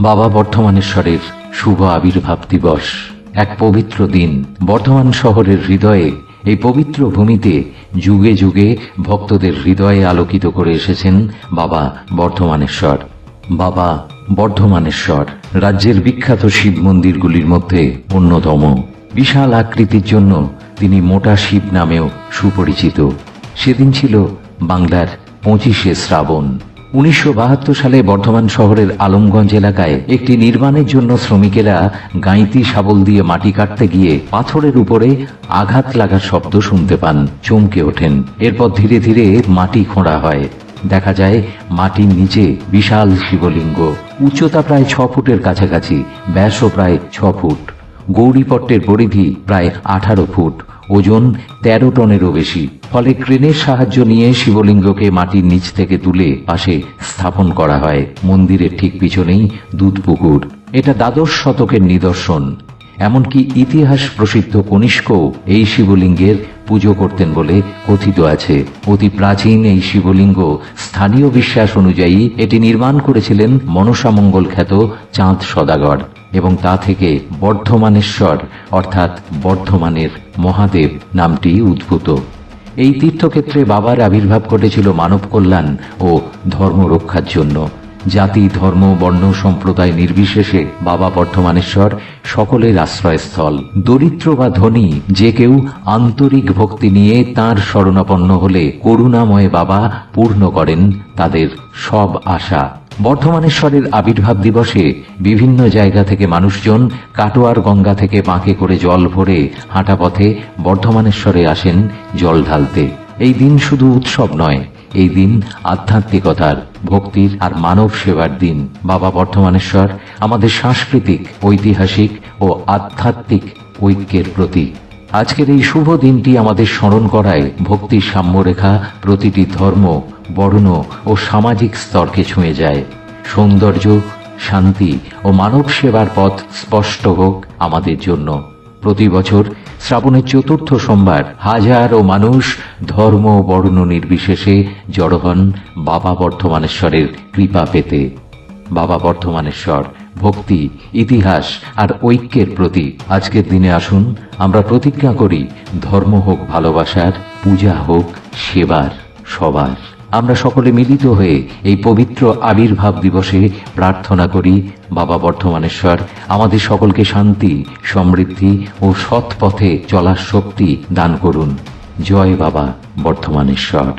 বাবা বর্ধমানেশ্বরের শুভ আবির্ভাব দিবস। এক পবিত্র দিন বর্ধমান শহরের হৃদয়ে এই পবিত্র ভূমিতে যুগে যুগে ভক্তদের হৃদয়ে আলোকিত করে এসেছেন বাবা বর্ধমানেশ্বর বাবা বর্ধমানেশ্বর রাজ্যের বিখ্যাত শিব মন্দিরগুলির মধ্যে অন্যতম। বিশাল আকৃতির জন্য তিনি মোটা শিব নামেও সুপরিচিত। সেদিন ছিল বাংলার পঁচিশে শ্রাবণ। উনিশশো বাহাত্তর সালে বর্ধমান শহরের আলমগঞ্জ এলাকায় একটি নির্মাণের জন্য শ্রমিকেরা গাঁইতি শাবল দিয়ে মাটি কাটতে গিয়ে পাথরের উপরে আঘাত লাগার শব্দ শুনতে পান, চমকে ওঠেন। এরপর ধীরে ধীরে মাটি খোঁড়া হয়। দেখা যায়, মাটির নিচে বিশাল শিবলিঙ্গ। উচ্চতা প্রায় ছ ফুটের কাছাকাছি, ব্যাসও প্রায় ছ ফুট। গৌরীপট্টের পরিধি প্রায় আঠারো ফুট। ওজন তেরো টনেরও বেশি। ফলে ক্রেনের সাহায্য নিয়ে শিবলিঙ্গকে মাটির নিচ থেকে তুলে পাশে স্থাপন করা হয়। মন্দিরের ঠিক পিছনেই দুধ পুকুর। এটা দ্বাদশ শতকের নিদর্শন। এমনকি ইতিহাস প্রসিদ্ধ কনিষ্কও এই শিবলিঙ্গের পুজো করতেন বলে কথিত আছে। অতি প্রাচীন এই শিবলিঙ্গ স্থানীয় বিশ্বাস অনুযায়ী এটি নির্মাণ করেছিলেন মনসামঙ্গল খ্যাত চাঁদ সদাগর। এবং তা থেকে বর্ধমানেশ্বর, অর্থাৎ বর্ধমানের মহাদেব নামটি উদ্ভূত। এই তীর্থক্ষেত্রে বাবার আবির্ভাব ঘটেছিল মানব কল্যাণ ও ধর্ম রক্ষার জন্য। জাতি, ধর্ম, বর্ণ, সম্প্রদায় নির্বিশেষে বাবা বর্ধমানেশ্বর সকলের আশ্রয়স্থল। দরিদ্র বা ধনী, যে কেউ আন্তরিক ভক্তি নিয়ে তার শরণাপন্ন হলে করুণাময় বাবা পূর্ণ করেন তাদের সব আশা। বর্ধমানেশ্বরের আবির্ভাব দিবসে বিভিন্ন জায়গা থেকে মানুষজন কাটোয়ার গঙ্গা থেকে বাঁকে করে জল ভরে হাঁটা পথে বর্ধমানেশ্বরে আসেন জল ঢালতে। এই দিন শুধু উৎসব নয়, এই দিন আধ্যাত্মিকতার, ভক্তির আর মানব সেবার দিন। বাবা বর্ধমানেশ্বর আমাদের সাংস্কৃতিক, ঐতিহাসিক ও আধ্যাত্মিক ঐক্যের প্রতীক। আজকের এই শুভ দিনটি আমাদের স্মরণ করায় ভক্তির সাম্যরেখা প্রতিটি ধর্ম, বর্ণ ও সামাজিক স্তরকে ছুঁয়ে যায়। সৌন্দর্য, শান্তি ও মানব সেবার পথ স্পষ্ট হোক আমাদের জন্য। প্রতি বছর শ্রাবণের চতুর্থ সোমবার হাজারো মানুষ ধর্ম, বর্ণ নির্বিশেষে জড়ো হন বাবা বর্ধমানেশ্বরের কৃপা পেতে। বাবা বর্ধমানেশ্বর ভক্তি, ইতিহাস আর ঐক্যের প্রতীক। আজকের দিনে আসুন, আমরা প্রতিজ্ঞা করি, ধর্ম হোক ভালোবাসার, পূজা হোক সেবার, সবার। আমরা সকলে মিলিত হয়ে এই পবিত্র আবির্ভাব দিবসে প্রার্থনা করি, বাবা বর্ধমানেশ্বর, আমাদের সকলকে শান্তি, সমৃদ্ধি ও সৎ পথে চলার শক্তি দান করুন। জয় বাবা বর্ধমানেশ্বর।